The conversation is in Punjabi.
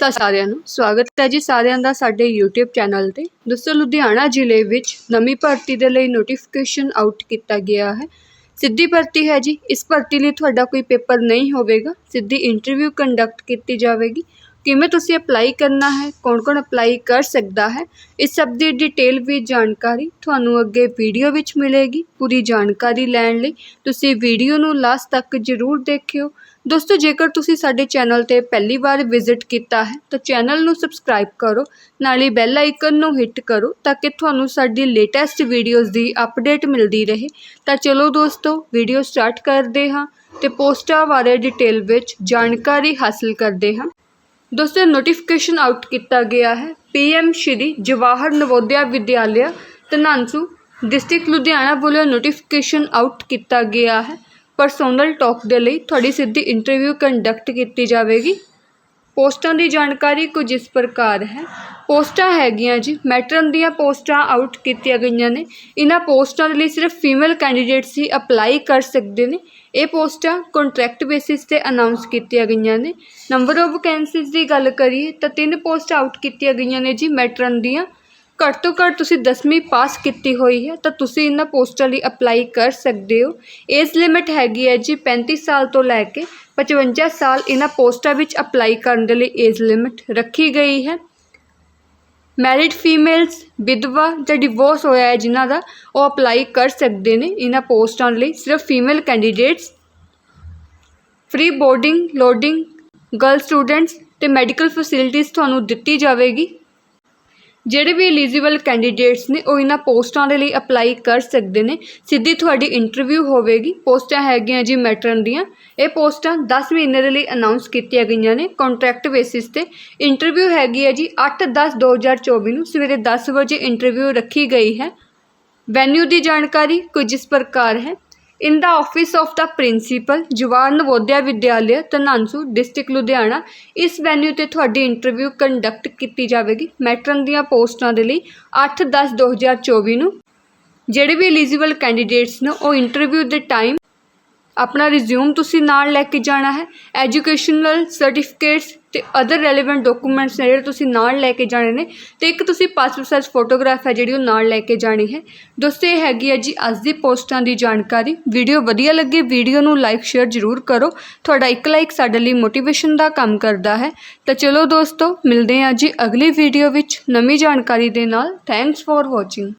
ਸਤਿ ਸਾਰਿਆਂ ਨੂੰ, ਸਵਾਗਤ ਹੈ ਜੀ ਸਾਰਿਆਂ ਦਾ ਸਾਡੇ YouTube ਚੈਨਲ ਤੇ। ਦੋਸਤੋ ਲੁਧਿਆਣਾ ਜ਼ਿਲ੍ਹੇ ਵਿੱਚ ਨਵੀਂ ਭਰਤੀ ਦੇ ਲਈ ਨੋਟੀਫਿਕੇਸ਼ਨ ਆਊਟ ਕੀਤਾ ਗਿਆ ਹੈ। ਸਿੱਧੀ ਭਰਤੀ ਹੈ ਜੀ, ਇਸ ਭਰਤੀ ਲਈ ਤੁਹਾਡਾ ਕੋਈ ਪੇਪਰ ਨਹੀਂ ਹੋਵੇਗਾ। ਸਿੱਧੀ ਇੰਟਰਵਿਊ ਕੰਡਕਟ ਕੀਤੀ ਜਾਵੇਗੀ। ਕਿਵੇਂ ਤੁਸੀਂ ਅਪਲਾਈ ਕਰਨਾ ਹੈ ਕੌਣ ਕੌਣ ਅਪਲਾਈ ਕਰ ਸਕਦਾ ਹੈ, ਇਸ ਸਭ ਦੀ ਡਿਟੇਲ ਵੀ ਜਾਣਕਾਰੀ ਤੁਹਾਨੂੰ ਅੱਗੇ ਵੀਡੀਓ ਵਿੱਚ ਮਿਲੇਗੀ। ਪੂਰੀ ਜਾਣਕਾਰੀ ਲੈਣ ਲਈ ਤੁਸੀਂ ਵੀਡੀਓ ਨੂੰ ਲਾਸਟ ਤੱਕ ਜ਼ਰੂਰ ਦੇਖਿਓ। ਦੋਸਤੋ, ਜੇਕਰ ਤੁਸੀਂ ਸਾਡੇ ਚੈਨਲ ਤੇ ਪਹਿਲੀ ਵਾਰ ਵਿਜ਼ਿਟ ਕੀਤਾ ਹੈ, ਤਾਂ ਚੈਨਲ ਨੂੰ ਸਬਸਕ੍ਰਾਈਬ ਕਰੋ, ਨਾਲ ਹੀ ਬੈਲ ਆਈਕਨ ਨੂੰ ਹਿੱਟ ਕਰੋ, ਤਾਂ ਕਿ ਤੁਹਾਨੂੰ ਸਾਡੀ ਲੇਟੈਸਟ ਵੀਡੀਓਜ਼ ਦੀ ਅਪਡੇਟ ਮਿਲਦੀ ਰਹੇ। ਤਾਂ ਚਲੋ ਦੋਸਤੋ ਵੀਡੀਓ ਸਟਾਰਟ ਕਰਦੇ ਹਾਂ ਤੇ ਪੋਸਟਾਂ ਬਾਰੇ ਡਿਟੇਲ ਵਿੱਚ ਜਾਣਕਾਰੀ ਹਾਸਲ ਕਰਦੇ ਹਾਂ। ਦੋਸਤੋ ਨੋਟੀਫਿਕੇਸ਼ਨ ਆਊਟ ਕੀਤਾ ਗਿਆ ਹੈ। ਪੀਐਮ ਸ਼੍ਰੀ ਜਵਾਹਰ ਨਵੋਦਿਆ ਵਿਦਿਆਲਿਆ ਧਨਾਂਸੂ ਡਿਸਟ੍ਰਿਕਟ ਲੁਧਿਆਣਾ ਵੱਲੋਂ ਨੋਟੀਫਿਕੇਸ਼ਨ ਆਊਟ ਕੀਤਾ ਗਿਆ ਹੈ। ਪਰਸੋਨਲ ਟਾਕ ਦੇ ਲਈ ਤੁਹਾਡੀ ਸਿੱਧੀ ਇੰਟਰਵਿਊ ਕੰਡਕਟ ਕੀਤੀ ਜਾਵੇਗੀ। ਪੋਸਟਾਂ ਦੀ ਜਾਣਕਾਰੀ ਕੁਝ ਇਸ ਪ੍ਰਕਾਰ ਹੈ। ਪੋਸਟਾਂ ਹੈਗੀਆਂ ਜੀ, ਮੈਟਰਨ ਦੀਆਂ ਪੋਸਟਾਂ ਆਊਟ ਕੀਤੀਆਂ ਗਈਆਂ ਨੇ। ਇਹਨਾਂ ਪੋਸਟਾਂ ਦੇ ਲਈ ਸਿਰਫ ਫੀਮੇਲ ਕੈਂਡੀਡੇਟਸ ਹੀ ਅਪਲਾਈ ਕਰ ਸਕਦੇ ਨੇ। ਇਹ ਪੋਸਟਾਂ ਕੰਟਰੈਕਟ ਬੇਸਿਸ ਤੇ ਅਨਾਉਂਸ ਕੀਤੀਆਂ ਗਈਆਂ ਨੇ। ਨੰਬਰ ਆਫ ਵੈਕੈਂਸੀਜ਼ ਦੀ ਗੱਲ ਕਰੀਏ ਤਾਂ ਤਿੰਨ ਪੋਸਟ ਆਊਟ ਕੀਤੀਆਂ ਗਈਆਂ ਨੇ ਜੀ, ਮੈਟਰਨ ਦੀਆਂ। ਘੱਟ ਤੋਂ ਘੱਟ ਤੁਸੀਂ 10ਵੀਂ ਪਾਸ ਕੀਤੀ ਹੋਈ ਹੈ, ਤਾਂ ਤੁਸੀਂ ਇਹਨਾਂ ਪੋਸਟਾਂ ਲਈ ਅਪਲਾਈ ਕਰ ਸਕਦੇ ਹੋ। ਏਜ ਲਿਮਿਟ ਹੈਗੀ ਹੈ ਜੀ 35 ਸਾਲ ਤੋਂ ਲੈ ਕੇ 55 ਸਾਲ ਇਹਨਾਂ ਪੋਸਟਾਂ ਵਿੱਚ ਅਪਲਾਈ ਕਰਨ ਦੇ ਲਈ ਏਜ ਲਿਮਿਟ ਰੱਖੀ ਗਈ ਹੈ। ਮੈਰਿਡ ਫੀਮੇਲਸ ਵਿਧਵਾ ਜਾਂ ਡਿਵੋਰਸ ਹੋਇਆ ਹੈ ਜਿਨ੍ਹਾਂ ਦਾ, ਉਹ ਅਪਲਾਈ ਕਰ ਸਕਦੇ ਨੇ ਇਹਨਾਂ ਪੋਸਟਾਂ ਲਈ। ਸਿਰਫ female candidates free boarding lodging girl students ਤੇ ਮੈਡੀਕਲ ਫੈਸਿਲਿਟੀਜ਼ ਤੁਹਾਨੂੰ ਦਿੱਤੀ ਜਾਵੇਗੀ। ਜਿਹੜੇ ਵੀ ਐਲੀਜੀਬਲ ਕੈਂਡੀਡੇਟਸ ਨੇ, ਉਹ ਇਹਨਾਂ ਪੋਸਟਾਂ ਦੇ ਲਈ ਅਪਲਾਈ ਕਰ ਸਕਦੇ ਨੇ। ਸਿੱਧੀ ਤੁਹਾਡੀ ਇੰਟਰਵਿਊ ਹੋਵੇਗੀ। ਪੋਸਟਾਂ ਹੈਗੀਆਂ ਜੀ ਮੈਟਰਨ ਦੀਆਂ। ਇਹ ਪੋਸਟਾਂ 10 ਮਹੀਨੇ ਦੇ ਲਈ ਅਨਾਉਂਸ ਕੀਤੀਆਂ ਗਈਆਂ ਨੇ ਕੰਟਰੈਕਟ ਬੇਸਿਸ ਤੇ। ਇੰਟਰਵਿਊ ਹੈਗੀ ਹੈ ਜੀ 8/10/2024 ਨੂੰ। ਸਵੇਰੇ 10 ਵਜੇ ਇੰਟਰਵਿਊ ਰੱਖੀ ਗਈ ਹੈ। ਵੈਨਿਊ ਦੀ ਜਾਣਕਾਰੀ ਕੁਝ ਇਸ ਪ੍ਰਕਾਰ ਹੈ। In the office of the principal Jawahar Navodaya Vidyalaya Dhanansu district Ludhiana ਇਸ ਵੈਨਿਊ ਤੇ ਤੁਹਾਡੀ ਇੰਟਰਵਿਊ ਕੰਡਕਟ ਕੀਤੀ ਜਾਵੇਗੀ। ਮੈਟਰਨ ਦੀਆਂ ਪੋਸਟਾਂ ਦੇ ਲਈ 8/10/2024 ਨੂੰ ਜਿਹੜੇ ਵੀ ਐਲੀਜੀਬਲ ਕੈਂਡੀਡੇਟਸ ਨੇ, ਉਹ ਇੰਟਰਵਿਊ ਦੇ ਟਾਈਮ ਆਪਣਾ ਰਿਜ਼ਿਊਮ ਤੁਸੀਂ ਨਾਲ ਲੈ ਕੇ ਜਾਣਾ ਹੈ। ਐਜੂਕੇਸ਼ਨਲ ਸਰਟੀਫਿਕੇਟਸ ਅਤੇ ਅਦਰ ਰੈਲੇਵੈਂਟ ਡਾਕੂਮੈਂਟਸ ਨੇ ਜਿਹੜੇ ਤੁਸੀਂ ਨਾਲ ਲੈ ਕੇ ਜਾਣੇ ਨੇ ਅਤੇ ਇੱਕ ਤੁਸੀਂ ਪਾਸਪੋਰਟ ਸਾਈਜ਼ ਫੋਟੋਗ੍ਰਾਫ ਹੈ ਜਿਹੜੀ ਉਹ ਨਾਲ ਲੈ ਕੇ ਜਾਣੀ ਹੈ। ਦੋਸਤੋ, ਇਹ ਹੈਗੀ ਹੈ ਜੀ ਅੱਜ ਦੀ ਪੋਸਟਾਂ ਦੀ ਜਾਣਕਾਰੀ। ਵੀਡੀਓ ਵਧੀਆ ਲੱਗੇ ਵੀਡੀਓ ਨੂੰ ਲਾਈਕ ਸ਼ੇਅਰ ਜ਼ਰੂਰ ਕਰੋ। ਤੁਹਾਡਾ ਇੱਕ ਲਾਈਕ ਸਾਡੇ ਲਈ ਮੋਟੀਵੇਸ਼ਨ ਦਾ ਕੰਮ ਕਰਦਾ ਹੈ। ਤਾਂ ਚਲੋ ਦੋਸਤੋ, ਮਿਲਦੇ ਹਾਂ ਜੀ ਅਗਲੀ ਵੀਡੀਓ ਵਿੱਚ ਨਵੀਂ ਜਾਣਕਾਰੀ ਦੇ ਨਾਲ। Thanks for watching